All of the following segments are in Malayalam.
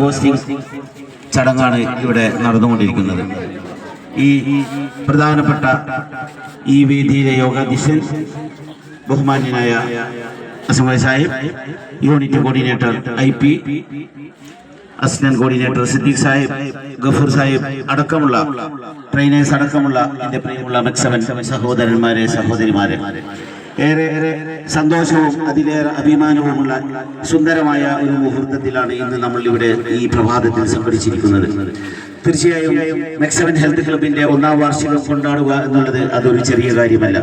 ഹോസ്റ്റിംഗ് ചടങ്ങാണ് ഇവിടെ നടന്നുകൊണ്ടിരിക്കുന്നത്. ഈ പ്രധാനപ്പെട്ട ഈ വേദിയിലെ യോഗാധ്യക്ഷൻ ബഹുമാന്യനായ assembly Sahib unit coordinator I P assistant coordinator Siddique Sahib Gafoor Sahib അടക്കമുള്ള ട്രെയിനേഴ്സ് അടക്കമുള്ള എന്റെ പ്രിയമുള്ള മെക്സവൻ സഹോദരന്മാരെ സഹോദരിമാരെ. ഏറെ സന്തോഷവും അതിലേറെ അഭിമാനവുമുള്ള സുന്ദരമായ ഒരു മുഹൂർത്തത്തിലാണ് ഇന്ന് നമ്മൾ ഇവിടെ ഈ പ്രഭാതത്തിൽ സംഘടിച്ചിരിക്കുന്നത്. തീർച്ചയായും മെക്സവൻ ഹെൽത്ത് ക്ലബിന്റെ ഒന്നാം വാർഷികം കൊണ്ടാടുക എന്നുള്ളത് അതൊരു ചെറിയ കാര്യമല്ല.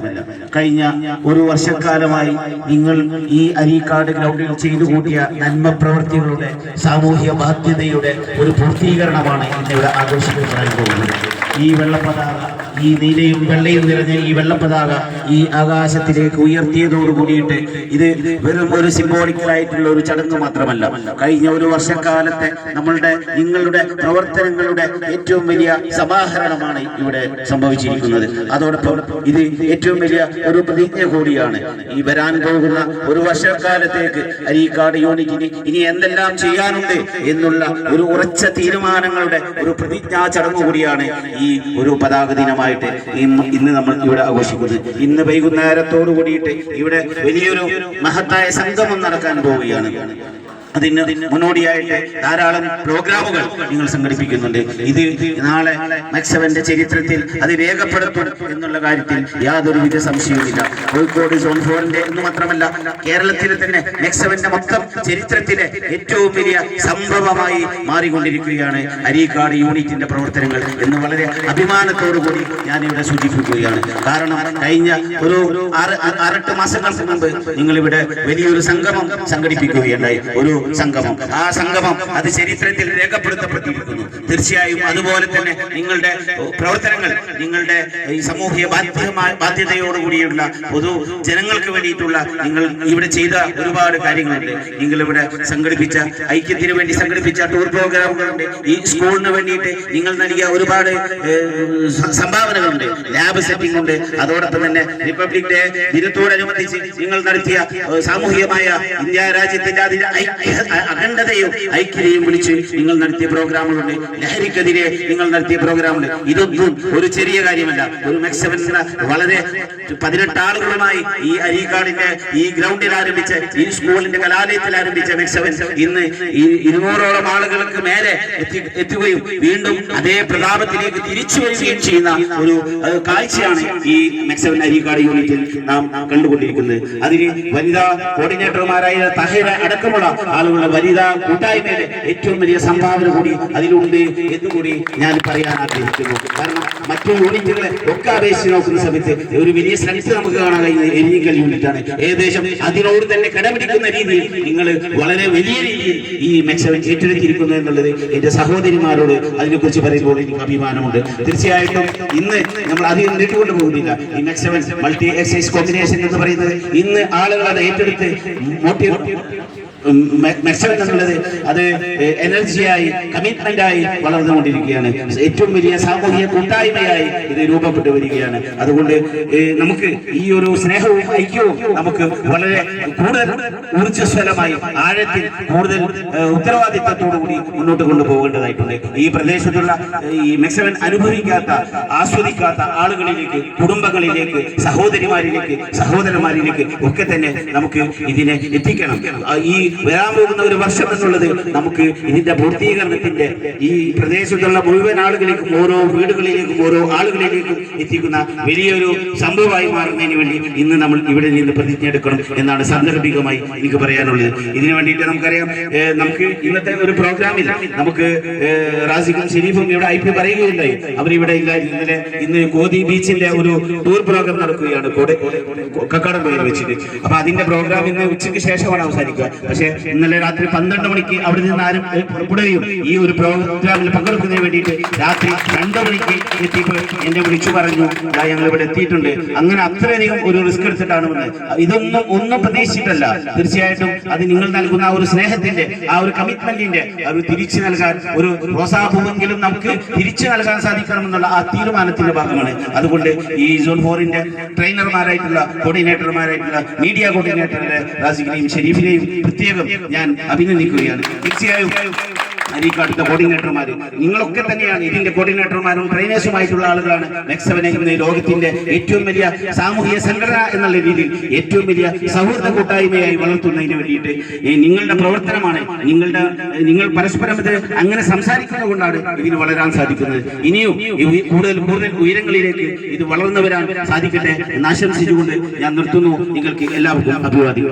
കഴിഞ്ഞ ഒരു വർഷക്കാലമായി നിങ്ങൾ ഈ അരീക്കാട് ഗ്രൗണ്ടിൽ ചെയ്തു കൂട്ടിയ നന്മ പ്രവൃത്തികളുടെ സാമൂഹ്യ ബാധ്യതയുടെ ഒരു പൂർത്തീകരണമാണ് ഇന്നിവിടെ ആഘോഷിക്കപ്പെടാൻ പോകുന്നത്. ഈ വെള്ളപ്പതാക ഈ നീലയും വെള്ളയും നിറഞ്ഞ ഈ വെള്ളപ്പതാക ഈ ആകാശത്തിലേക്ക് ഉയർത്തിയതോട് കൂടിയിട്ട് ഇത് വെറും ഒരു സിംബോളിക്കലായിട്ടുള്ള ഒരു ചടങ്ങ് മാത്രമല്ല. കഴിഞ്ഞ ഒരു വർഷക്കാലത്തെ നമ്മളുടെ നിങ്ങളുടെ പ്രവർത്തനങ്ങളുടെ ഏറ്റവും വലിയ സമാഹരണമാണ് ഇവിടെ സംഭവിച്ചിരിക്കുന്നത്. അതോടൊപ്പം ഇത് ഏറ്റവും വലിയ ഒരു പ്രതിജ്ഞ കൂടിയാണ്. ഈ വരാൻ പോകുന്ന ഒരു വർഷക്കാലത്തേക്ക് അരീക്കാട് യൂണിറ്റിന് ഇനി എന്തെല്ലാം ചെയ്യാനുണ്ട് എന്നുള്ള ഒരു ഉറച്ച തീരുമാനങ്ങളുടെ ഒരു പ്രതിജ്ഞാ ചടങ്ങ് കൂടിയാണ് ഈ ഒരു പതാക ദിനമായിട്ട് ഇന്ന് നമ്മൾ ഇവിടെ ആഘോഷിക്കുന്നത്. ഇന്ന് വൈകുന്നേരത്തോടു കൂടിയിട്ട് ഇവിടെ വലിയൊരു മഹത്തായ സംഗമം നടക്കാൻ പോവുകയാണ്. അതിന് മുന്നോടിയായിട്ട് ധാരാളം പ്രോഗ്രാമുകൾ നിങ്ങൾ സംഘടിപ്പിക്കുന്നുണ്ട്. ഇത് നാളെ മെക്സവന്റെ ചരിത്രത്തിൽ അത് രേഖപ്പെടുത്തും എന്നുള്ള കാര്യത്തിൽ യാതൊരുവിധ സംശയവുമില്ല. കോഴിക്കോട് സോൺ ഫോറിന്റെ എന്ന് മാത്രമല്ല കേരളത്തിലെ തന്നെ മെക്സവന്റെ മൊത്തം ചരിത്രത്തിലെ ഏറ്റവും വലിയ സംഭവമായി മാറിക്കൊണ്ടിരിക്കുകയാണ് അരീക്കാട് യൂണിറ്റിന്റെ പ്രവർത്തനങ്ങൾ എന്ന് വളരെ അഭിമാനത്തോടു കൂടി ഞാനിവിടെ സൂചിപ്പിക്കുകയാണ്. കാരണം കഴിഞ്ഞ ഒരു ആറ് ആറെട്ട് മാസങ്ങൾക്ക് മുമ്പ് നിങ്ങളിവിടെ വലിയൊരു സംഗമം സംഘടിപ്പിക്കുകയുണ്ടായി. ഒരു സംഗമം. ആ സംഗമം അത് ചരിത്രത്തിൽ രേഖപ്പെടുത്തപ്പെട്ടിരിക്കുന്നു. തീർച്ചയായും അതുപോലെ തന്നെ നിങ്ങളുടെ പ്രവർത്തനങ്ങൾ നിങ്ങളുടെ ഈ സാമൂഹ്യ ബാധ്യമായ ബാധ്യതയോടുകൂടിയുള്ള പൊതു ജനങ്ങൾക്ക് വേണ്ടിയിട്ടുള്ള നിങ്ങൾ ഇവിടെ ചെയ്ത ഒരുപാട് കാര്യങ്ങളുണ്ട്. നിങ്ങൾ ഇവിടെ സംഘടിപ്പിച്ച ഐക്യത്തിന് വേണ്ടി സംഘടിപ്പിച്ച ടൂർ പ്രോഗ്രാമുകളുണ്ട്. ഈ സ്കൂളിന് വേണ്ടിയിട്ട് നിങ്ങൾ നൽകിയ ഒരുപാട് സംഭാവനകളുണ്ട്. ലാബ് സെറ്റിംഗ് ഉണ്ട്. അതോടൊപ്പം തന്നെ റിപ്പബ്ലിക് ഡേ ദിനത്തോടനുബന്ധിച്ച് നിങ്ങൾ നടത്തിയ സാമൂഹികമായ ഇന്ത്യ രാജ്യത്തിന്റെ അതിന്റെ ഐക്യ അഖണ്ഡതയും ഐക്യതയും വിളിച്ച് നിങ്ങൾ നടത്തിയ പ്രോഗ്രാമുകളുണ്ട്. ലഹരിക്കെതിരെ നിങ്ങൾ നടത്തിയ പ്രോഗ്രാമുണ്ട്. ഇതൊന്നും ഒരു ചെറിയ കാര്യമല്ല. ഒരു മെക്സവൻ വളരെ പതിനെട്ട് ആളുകളുമായി ഈ അരീക്കാടിന്റെ ഈ ഗ്രൗണ്ടിൽ ആരംഭിച്ച ഈ സ്കൂളിന്റെ കലാലയത്തിൽ ആരംഭിച്ച മെക്സവൻ ഇന്ന് ഇരുന്നൂറോളം ആളുകൾക്ക് മേലെ എത്തി എത്തുകയും വീണ്ടും അതേ പ്രതാപത്തിലേക്ക് തിരിച്ചു വരികയും ചെയ്യുന്ന ഒരു കാഴ്ചയാണ് ഈ മെക്സവൻ അരീക്കാട് യൂണിറ്റിൽ നാം കണ്ടുകൊണ്ടിരിക്കുന്നത്. അതിന് വനിതാ കോർഡിനേറ്റർമാരായ തഹേര അടക്കമുള്ള ആളുകളുടെ വനിതാ കൂട്ടായ്മയുടെ ഏറ്റവും വലിയ സംഭാവന കൂടി അതിലുണ്ട് എന്നുകൂടി ഞാൻ പറയാൻ ആഗ്രഹിക്കുന്നു. കാരണം മറ്റു യൂണിറ്റുകളെ ഒക്കെ അപേക്ഷിച്ച് നോക്കുന്ന സമയത്ത് ഒരു വലിയ ശ്രമിച്ച് നമുക്ക് കാണാൻ കഴിയുന്ന എരിഞ്ഞിക്കൽ യൂണിറ്റാണ് ഏകദേശം അതിനോട് തന്നെ കിടപിടിക്കുന്ന രീതിയിൽ നിങ്ങൾ വളരെ വലിയ രീതിയിൽ ഈ മെച്ചവൻ ഏറ്റെടുത്തിരിക്കുന്നു എന്നുള്ളത് എന്റെ സഹോദരിമാരോട് അതിനെക്കുറിച്ച് പറയുമ്പോൾ എനിക്ക് അഭിമാനമുണ്ട്. തീർച്ചയായിട്ടും ഇന്ന് നമ്മൾ അധികം നീട്ടുകൊണ്ട് പോകുന്നില്ല. ഈ മെക്സവൻ മൾട്ടി എക്സൈസ് കോമ്പിനേഷൻ എന്ന് പറയുന്നത് ഇന്ന് ആളുകൾ അത് ഏറ്റെടുത്ത് മോട്ടി മെച്ചം എന്നുള്ളത് അത് എനർജിയായി കമ്മിറ്റ്മെന്റായി വളർന്നുകൊണ്ടിരിക്കുകയാണ്. ഏറ്റവും വലിയ സാമൂഹിക കൂട്ടായ്മയായി ഇത് രൂപപ്പെട്ടു വരികയാണ്. അതുകൊണ്ട് നമുക്ക് ഈ ഒരു സ്നേഹവും ഐക്യവും നമുക്ക് വളരെ കൂടുതൽ ഊർജസ്വലമായി ആഴത്തിൽ കൂടുതൽ ഉത്തരവാദിത്തത്തോടുകൂടി മുന്നോട്ട് കൊണ്ടുപോകേണ്ടതായിട്ടുണ്ട്. ഈ പ്രദേശത്തുള്ള ഈ മെക്സവൻ അനുഭവിക്കാത്ത ആസ്വദിക്കാത്ത ആളുകളിലേക്ക് കുടുംബങ്ങളിലേക്ക് സഹോദരിമാരിലേക്ക് സഹോദരന്മാരിലേക്ക് ഒക്കെ തന്നെ നമുക്ക് ഇതിനെ എത്തിക്കണം. ഈ വരാൻ പോകുന്ന ഒരു വർഷം എന്നുള്ളത് നമുക്ക് ഇതിന്റെ പൂർത്തീകരണത്തിന്റെ ഈ പ്രദേശത്തുള്ള മുഴുവൻ ആളുകളിലേക്കും ഓരോ വീടുകളിലേക്കും ഓരോ ആളുകളിലേക്കും എത്തിക്കുന്ന വലിയൊരു സംഭവമായി മാറുന്നതിന് വേണ്ടി ഇന്ന് നമ്മൾ ഇവിടെ നിന്ന് പ്രതിജ്ഞ എടുക്കണം എന്നാണ് സാന്ദർഭികമായി എനിക്ക് പറയാനുള്ളത്. ഇതിനു വേണ്ടിയിട്ട് നമുക്കറിയാം നമുക്ക് ഇന്നത്തെ ഒരു പ്രോഗ്രാമിൽ നമുക്ക് റാസിഖും ഷെരീഫും ഇവിടെ ഐ പി പറയുകയുണ്ടായി. അവരിവിടെ ഇല്ല ഇന്നലെ ഇന്ന് ഗോദി ബീച്ചിന്റെ ഒരു ടൂർ പ്രോഗ്രാം നടക്കുകയാണ് കോടെ കക്കാടം വെച്ചിട്ട്. അപ്പൊ അതിന്റെ പ്രോഗ്രാം ഇന്ന് ഉച്ചയ്ക്ക് ശേഷമാണ് അവസാനിക്കുക. ഇന്നലെ രാത്രി പന്ത്രണ്ട് മണിക്ക് അവിടെ നിന്ന് ആരും പുറപ്പെടുകയും ഈ ഒരു പ്രോഗ്രാമിൽ പങ്കെടുക്കുന്നതിന് വേണ്ടിയിട്ട് രാത്രി രണ്ട് മണിക്ക് എത്തിയപ്പോൾ എന്നെ വിളിച്ചു പറഞ്ഞു ഞാൻ ഞങ്ങൾ ഇവിടെ എത്തിയിട്ടുണ്ട്. അങ്ങനെ അത്രയധികം ഒരു റിസ്ക് എടുത്തിട്ടാണ് വന്നത്. ഇതൊന്നും ഒന്നും പ്രതീക്ഷിച്ചിട്ടല്ല. തീർച്ചയായിട്ടും അത് നിങ്ങൾ നൽകുന്ന ആ ഒരു സ്നേഹത്തിന്റെ ആ ഒരു കമ്മിറ്റ്മെന്റിന്റെ അത് തിരിച്ചു നൽകാൻ ഒരു പ്രോത്സാഹമെങ്കിലും നമുക്ക് തിരിച്ചു നൽകാൻ സാധിക്കണം എന്നുള്ള ആ തീരുമാനത്തിന്റെ ഭാഗമാണ്. അതുകൊണ്ട് ഈ സോൺ ഫോറിന്റെ ട്രെയിനർമാരായിട്ടുള്ള കോർഡിനേറ്റർമാരായിട്ടുള്ള മീഡിയ കോർഡിനേറ്ററിന്റെ റാസിഖിനെയും ഷെരീഫിനെയും പ്രത്യേകം ഞാൻ അഭിനന്ദിക്കുകയാണ്. തീർച്ചയായും അരീക്കാട്ടിലെ കോർഡിനേറ്റർമാർ നിങ്ങളൊക്കെ തന്നെയാണ് ഇതിന്റെ കോർഡിനേറ്റർമാരും ട്രെയിനേഴ്സുമായിട്ടുള്ള ആളുകളാണ്. മെക്സവനെ ലോകത്തിന്റെ ഏറ്റവും വലിയ സാമൂഹിക സംഘടന എന്നുള്ള രീതിയിൽ ഏറ്റവും വലിയ സൗഹൃദ കൂട്ടായ്മയായി വളർത്തുന്നതിന് വേണ്ടിയിട്ട് നിങ്ങളുടെ പ്രവർത്തനമാണ്. നിങ്ങളുടെ നിങ്ങൾ പരസ്പരം ഇത് അങ്ങനെ സംസാരിക്കുന്നത് കൊണ്ടാണ് ഇതിന് വളരാൻ സാധിക്കുന്നത്. ഇനിയും കൂടുതൽ കൂടുതൽ ഉയരങ്ങളിലേക്ക് ഇത് വളർന്നു വരാൻ സാധിക്കട്ടെ എന്ന് ആശംസിച്ചുകൊണ്ട് ഞാൻ നിർത്തുന്നു. നിങ്ങൾക്ക് എല്ലാവർക്കും അഭിവാദ്യം.